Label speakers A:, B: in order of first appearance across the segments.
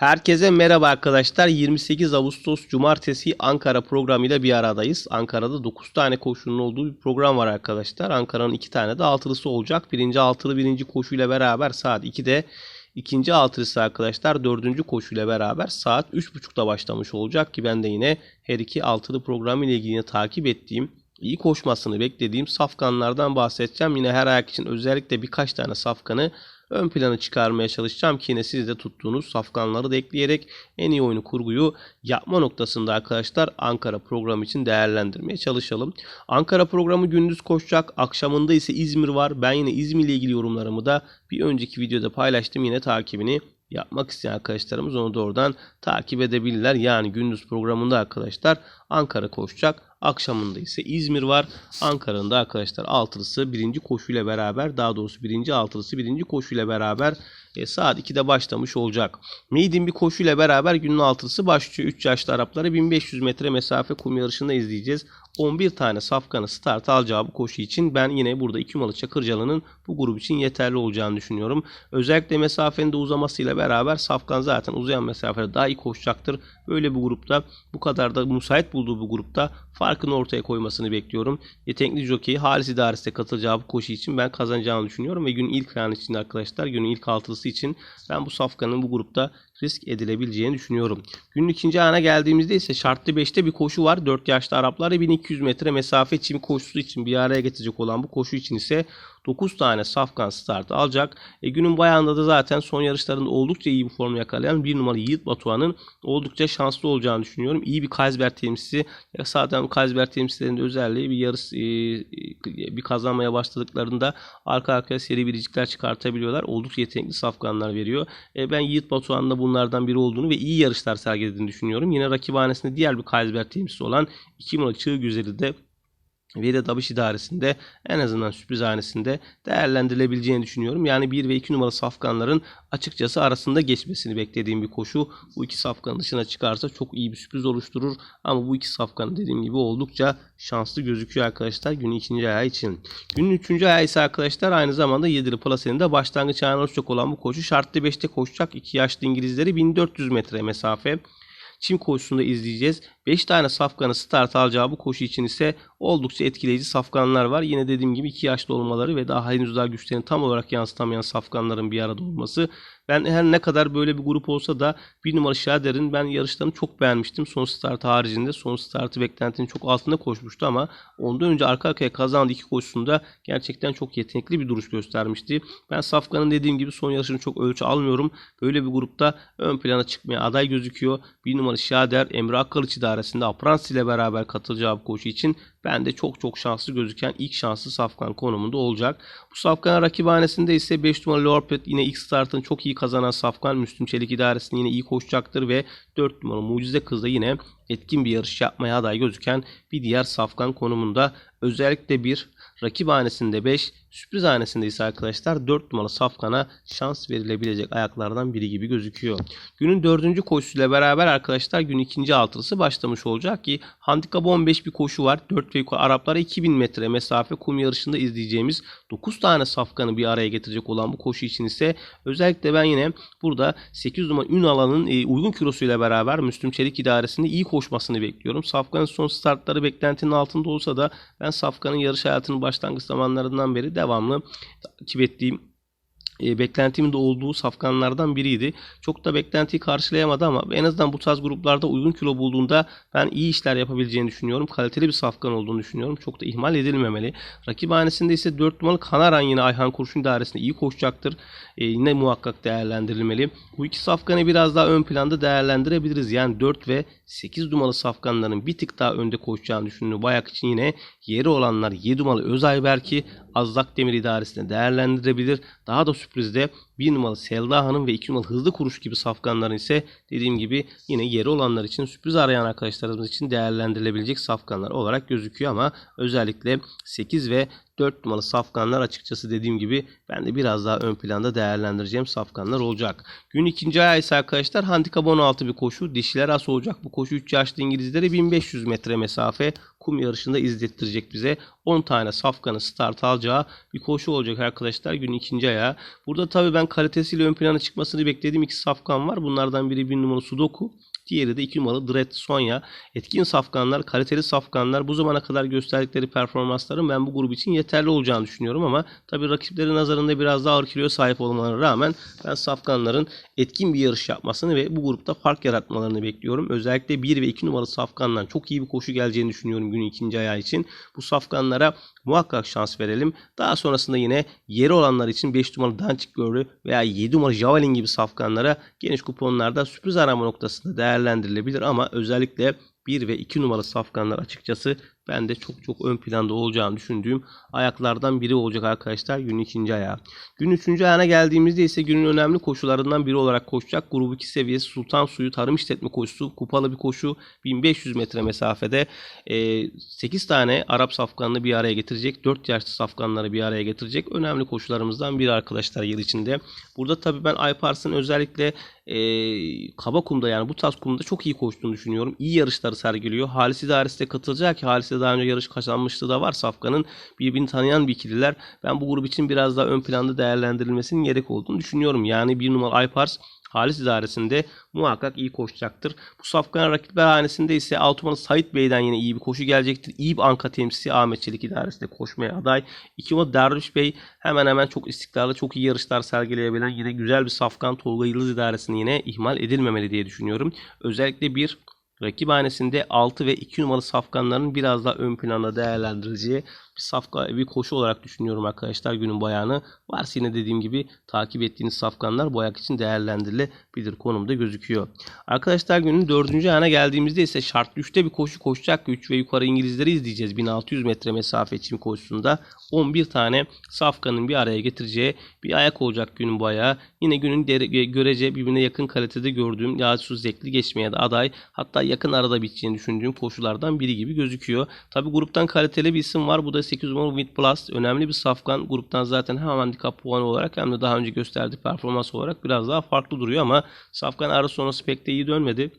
A: Herkese merhaba arkadaşlar. 28 Ağustos Cumartesi Ankara programıyla bir aradayız. Ankara'da 9 tane koşunun olduğu bir program var arkadaşlar. Ankara'nın 2 tane de altılısı olacak. Birinci altılı birinci koşuyla beraber saat 2'de ikinci altılısı arkadaşlar dördüncü koşuyla beraber saat 3.30'da başlamış olacak ki ben de yine her iki altılı programı ile ilgili takip ettiğim iyi koşmasını beklediğim safkanlardan bahsedeceğim. Yine her ayak için özellikle birkaç tane safkanı ön plana çıkarmaya çalışacağım ki yine siz de tuttuğunuz safkanları da ekleyerek en iyi oyunu kurguyu yapma noktasında arkadaşlar Ankara programı için değerlendirmeye çalışalım. Ankara programı gündüz koşacak. Akşamında ise İzmir var. Ben yine İzmir ile ilgili yorumlarımı da bir önceki videoda paylaştım. Yine takibini yapmak isteyen arkadaşlarımız onu da oradan takip edebilirler. Yani gündüz programında arkadaşlar Ankara koşacak. Akşamında ise İzmir var. Ankara'nın da arkadaşlar altılısı birinci koşuyla beraber daha doğrusu birinci altılısı birinci koşuyla beraber e, saat 2'de başlamış olacak. Maiden bir koşuyla beraber günün altılısı başlıyor. 3 yaşlı Arapları 1500 metre mesafe kum yarışında izleyeceğiz. 11 tane safkanı start alacağı bu koşu için ben yine burada 2 numaralı Çakırcalı'nın bu grup için yeterli olacağını düşünüyorum. Özellikle mesafenin de uzamasıyla beraber safkan zaten uzayan mesafede daha iyi koşacaktır. Böyle bir grupta bu kadar da müsait bulduğu bu grupta farkını ortaya koymasını bekliyorum. Yetenekli jockey Halis İdaresi'ne katılacağı bu koşu için ben kazanacağını düşünüyorum ve günün ilk ayağın için arkadaşlar günün ilk altılısı için ben bu safkanın bu grupta risk edilebileceğini düşünüyorum. Günün ikinci ayağına geldiğimizde ise şartlı 5'te bir koşu var. 4 yaşlı Araplar 1200 metre mesafe çim koşusu için bir araya getirecek olan bu koşu için ise 9 tane safkan start alacak. E, günün bayağında da zaten son yarışlarında oldukça iyi bir form yakalayan bir numaralı Yiğit Batuhan'ın oldukça şanslı olacağını düşünüyorum. İyi bir Kaysberg temsilcisi. Ya zaten Kaysberg temsilcilerinde özelliği bir yarış e, bir kazanmaya başladıklarında arka arkaya seri biricikler çıkartabiliyorlar. Oldukça yetenekli safkanlar veriyor. E, ben Yiğit Batuhan'ın da bunlardan biri olduğunu ve iyi yarışlar sergilediğini düşünüyorum. Yine rakibhanesinde diğer bir Kaysberg temsilcisi olan 2 numaralı Çığ Güzeli de Veri Dabış idaresinde en azından sürpriz hanesinde değerlendirilebileceğini düşünüyorum. Yani 1 ve 2 numaralı safkanların açıkçası arasında geçmesini beklediğim bir koşu. Bu iki safkanın dışına çıkarsa çok iyi bir sürpriz oluşturur. Ama bu iki safkan dediğim gibi oldukça şanslı gözüküyor arkadaşlar günün ikinci ayağı için. Günün üçüncü ayağı ise arkadaşlar aynı zamanda Yedili Plase'nin de başlangıç ayağına oluşacak olan bu koşu. Şartlı 5'te koşacak iki yaşlı İngilizleri 1400 metre mesafe. Çim koşusunda izleyeceğiz. 5 tane safkanı start alacağı bu koşu için ise oldukça etkileyici safkanlar var. Yine dediğim gibi 2 yaşlı olmaları ve daha henüz daha güçlerini tam olarak yansıtamayan safkanların bir arada olması. Ben her ne kadar böyle bir grup olsa da bir numara Şader'in ben yarışlarını çok beğenmiştim. Son start haricinde son startı beklentinin çok altında koşmuştu ama ondan önce arka arkaya kazandığı iki koşusunda gerçekten çok yetenekli bir duruş göstermişti. Ben Safkan'ın dediğim gibi son yarışını çok ölçü almıyorum. Böyle bir grupta ön plana çıkmaya aday gözüküyor. Bir numara Şader Emre Akkılıç idaresinde Aprans ile beraber katılacağı bu koşu için ben de çok çok şanslı gözüken ilk şanslı Safkan konumunda olacak. Bu Safkan rakibhanesinde ise 5 numaralı Lorpet yine ilk startını çok iyi kazanan Safkan Müslüm Çelik idaresinde yine iyi koşacaktır ve 4 numaralı Mucize Kız da yine etkin bir yarış yapmaya aday gözüken bir diğer Safkan konumunda. Özellikle bir rakibhanesinde 5, sürpriz hanesinde ise arkadaşlar 4 numaralı Safkan'a şans verilebilecek ayaklardan biri gibi gözüküyor. Günün 4. koşusuyla beraber arkadaşlar gün ikinci altılısı başlamış olacak ki handikap 15 bir koşu var. 4 ve yukarı Araplara 2000 metre mesafe kum yarışında izleyeceğimiz 9 tane safkanı bir araya getirecek olan bu koşu için ise özellikle ben yine burada 8 numara Ünal'ın e, uygun kilosuyla beraber Müslüm Çelik idaresinde iyi koşmasını bekliyorum. Safkan'ın son startları beklentinin altında olsa da ben Safkan'ın yarış hayatının başlangıç zamanlarından beri devamlı takip ettiğim e, beklentimin de olduğu safkanlardan biriydi. Çok da beklentiyi karşılayamadı ama en azından bu tarz gruplarda uygun kilo bulduğunda ben iyi işler yapabileceğini düşünüyorum. Kaliteli bir safkan olduğunu düşünüyorum. Çok da ihmal edilmemeli. Rakibhanesinde ise 4 numaralı Kanaran yine Ayhan Kurşun dairesinde iyi koşacaktır. E, yine muhakkak değerlendirilmeli. Bu iki safkanı biraz daha ön planda değerlendirebiliriz. Yani 4 ve 8 numaralı safkanların bir tık daha önde koşacağını düşünüyorum. Bayak için yine yeri olanlar 7 numaralı Özayberk'i Azdak Demir idaresinde değerlendirebilir. Daha da sürprizde 1 numaralı Selda Hanım ve 2 numaralı Hızlı Kuruş gibi safkanların ise dediğim gibi yine yeri olanlar için sürpriz arayan arkadaşlarımız için değerlendirilebilecek safkanlar olarak gözüküyor ama özellikle 8 ve 4 numaralı safkanlar açıkçası dediğim gibi ben de biraz daha ön planda değerlendireceğim safkanlar olacak. Gün ikinci ayağı ise arkadaşlar handikap 16 bir koşu. Dişiler as olacak. Bu koşu 3 yaşlı İngilizlere 1500 metre mesafe kum yarışında izlettirecek bize. 10 tane safkanı start alacağı bir koşu olacak arkadaşlar günün ikinci ayağı. Burada tabii ben kalitesiyle ön plana çıkmasını beklediğim iki safkan var. Bunlardan biri bir numaralı Sudoku. Diğeri de 2 numaralı Dread Sonya. Etkin safkanlar, kaliteli safkanlar bu zamana kadar gösterdikleri performansların ben bu grup için yeterli olacağını düşünüyorum ama tabi rakiplerin nazarında biraz daha ağır kiloya sahip olmalarına rağmen ben safkanların etkin bir yarış yapmasını ve bu grupta fark yaratmalarını bekliyorum. Özellikle 1 ve 2 numaralı safkandan çok iyi bir koşu geleceğini düşünüyorum günün ikinci ayağı için. Bu safkanlara muhakkak şans verelim. Daha sonrasında yine yeri olanlar için 5 numaralı Dançik Girl'ü veya 7 numaralı Javelin gibi safkanlara geniş kuponlarda sürpriz arama noktasında değerlendirilebilir ama özellikle 1 ve 2 numaralı safkanlar açıkçası ben de çok çok ön planda olacağını düşündüğüm ayaklardan biri olacak arkadaşlar günün ikinci ayağı. Günün üçüncü ayağına geldiğimizde ise günün önemli koşularından biri olarak koşacak. Grup 2 seviyesi Sultan Suyu Tarım İşletme Koşusu. Kupalı bir koşu 1500 metre mesafede e, 8 tane Arap safkanını bir araya getirecek. 4 yaşlı safkanları bir araya getirecek. Önemli koşularımızdan biri arkadaşlar yıl içinde. Burada tabii ben Aypars'ın özellikle e, kaba kumda yani bu tarz kumda çok iyi koştuğunu düşünüyorum. İyi yarışları sergiliyor. Halis İdaresi de katılacak ki Halis daha önce yarış kazanmışlığı da var Safkan'ın. Birbirini tanıyan bir ikililer. Ben bu grup için biraz daha ön planda değerlendirilmesinin gerek olduğunu düşünüyorum. Yani bir numara Aypars Halis idaresinde muhakkak iyi koşacaktır. Bu Safkan rakipler hanesinde ise Altuman'ın Sait Bey'den yine iyi bir koşu gelecektir. İyi bir anka temsilcisi Ahmet Çelik idaresinde koşmaya aday. İki numara Derviş Bey hemen hemen çok istikrarlı, çok iyi yarışlar sergileyebilen yine güzel bir Safkan Tolga Yıldız idaresini yine ihmal edilmemeli diye düşünüyorum. Özellikle bir Rakip hanesinde 6 ve 2 numaralı safkanların biraz daha ön planda değerlendirileceği bir safka bir koşu olarak düşünüyorum arkadaşlar günün bayağını. Varsa yine dediğim gibi takip ettiğiniz safkanlar bu ayak için değerlendirilebilir konumda gözüküyor. Arkadaşlar günün 4. ayağına geldiğimizde ise şartlı 3'te bir koşu koşacak. 3 ve yukarı İngilizleri izleyeceğiz. 1600 metre mesafe için koşusunda 11 tane safkanın bir araya getireceği bir ayak olacak günün bu ayağı. Yine günün görece birbirine yakın kalitede gördüğüm yağsız zevkli geçmeye de aday. Hatta yakın arada biteceğini düşündüğüm koşulardan biri gibi gözüküyor. Tabi gruptan kaliteli bir isim var. Bu da 8 numaralı Wind Plus. Önemli bir safkan. Gruptan zaten hem handikap puanı olarak hem de daha önce gösterdiği performans olarak biraz daha farklı duruyor ama safkan arası sonrası pek de iyi dönmedi.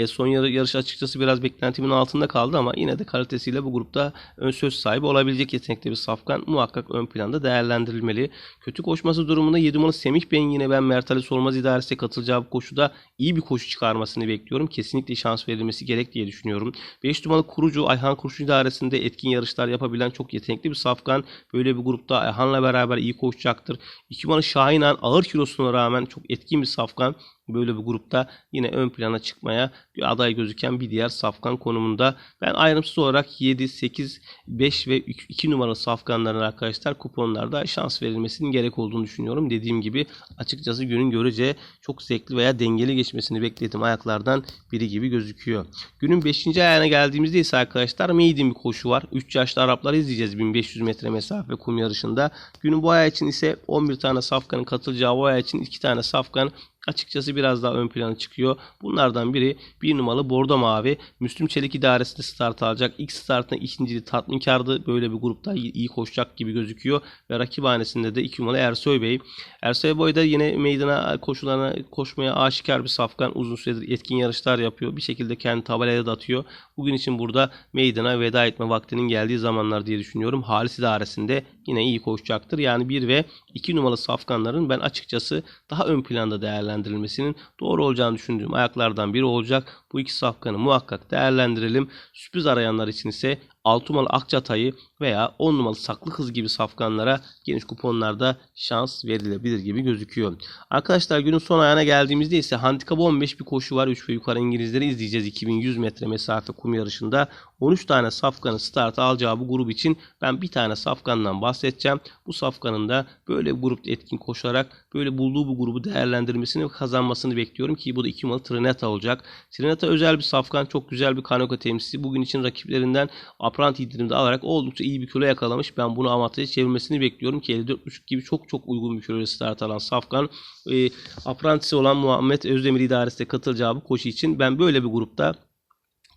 A: E, son yarış açıkçası biraz beklentimin altında kaldı ama yine de kalitesiyle bu grupta ön söz sahibi olabilecek yetenekli bir safkan muhakkak ön planda değerlendirilmeli. Kötü koşması durumunda 7 numaralı Semih Bey'in yine ben Mert Ali Solmaz idaresine katılacağı bu koşuda iyi bir koşu çıkarmasını bekliyorum. Kesinlikle şans verilmesi gerek diye düşünüyorum. 5 numaralı Kurucu Ayhan Kurşun idaresinde etkin yarışlar yapabilen çok yetenekli bir safkan. Böyle bir grupta Ayhan'la beraber iyi koşacaktır. 2 numaralı Şahinan ağır kilosuna rağmen çok etkin bir safkan böyle bir grupta yine ön plana çıkmaya aday gözüken bir diğer safkan konumunda. Ben ayrımsız olarak 7, 8, 5 ve 2 numaralı safkanların arkadaşlar kuponlarda şans verilmesinin gerek olduğunu düşünüyorum. Dediğim gibi açıkçası günün görece çok zevkli veya dengeli geçmesini beklediğim ayaklardan biri gibi gözüküyor. Günün 5. ayağına geldiğimizde ise arkadaşlar maiden bir koşu var. 3 yaşlı Arapları izleyeceğiz 1500 metre mesafe kum yarışında. Günün bu ayağı için ise 11 tane safkanın katılacağı bu ayağı için 2 tane safkan açıkçası biraz daha ön plana çıkıyor. Bunlardan biri bir numaralı Bordo Mavi. Müslüm Çelik idaresinde start alacak. İlk startında ikinciliği tatminkardı. Böyle bir grupta iyi koşacak gibi gözüküyor. Ve rakip hanesinde de iki numaralı Ersoy Bey. Ersoy Bey de yine meydana koşularına koşmaya aşikar bir safkan. Uzun süredir etkin yarışlar yapıyor. Bir şekilde kendi tabelaya da atıyor. Bugün için burada meydana veda etme vaktinin geldiği zamanlar diye düşünüyorum. Halis idaresinde yine iyi koşacaktır. Yani 1 ve 2 numaralı safkanların ben açıkçası daha ön planda değerlendirilmesinin doğru olacağını düşündüğüm ayaklardan biri olacak. Bu iki safkanı muhakkak değerlendirelim. Sürpriz arayanlar için ise 6 numaralı Akçatay'ı veya 10 numaralı Saklı Kız gibi safkanlara geniş kuponlarda şans verilebilir gibi gözüküyor. Arkadaşlar günün son ayağına geldiğimizde ise handikap 15 bir koşu var. 3 ve yukarı İngilizleri izleyeceğiz 2100 metre mesafe kum yarışında. 13 tane safkanın start alacağı bu grup için ben bir tane safkandan bahsedeceğim. Bu safkanın da böyle grupta etkin koşarak böyle bulduğu bu grubu değerlendirmesini ve kazanmasını bekliyorum ki bu da 2 numaralı Trineta olacak. Trineta özel bir safkan, çok güzel bir kanoka temsilcisi. Bugün için rakiplerinden Aprant indirimde alarak oldukça iyi bir kilo yakalamış. Ben bunu avantaja çevirmesini bekliyorum ki 54.5 gibi çok çok uygun bir kiloya start alan Safkan. E, Aprantisi olan Muhammed Özdemir idaresine katılacağı bu koşu için ben böyle bir grupta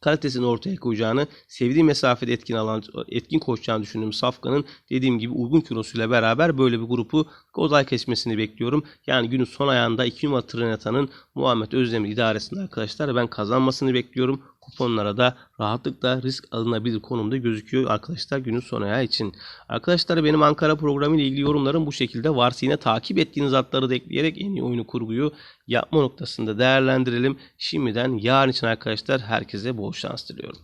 A: kalitesini ortaya koyacağını, sevdiği mesafede etkin alan, etkin koşacağını düşündüğüm Safkan'ın dediğim gibi uygun kilosuyla beraber böyle bir grupu Gozay kesmesini bekliyorum. Yani günün son ayağında 2 numara Trinata'nın Muhammed Özdemir idaresinde arkadaşlar ben kazanmasını bekliyorum. Kuponlara da rahatlıkla risk alınabilir konumda gözüküyor arkadaşlar günün son ayağı için. Arkadaşlar benim Ankara programı ile ilgili yorumlarım bu şekilde. Varsa yine takip ettiğiniz atları da ekleyerek en iyi oyunu kurguyu yapma noktasında değerlendirelim. Şimdiden yarın için arkadaşlar herkese bol şans diliyorum.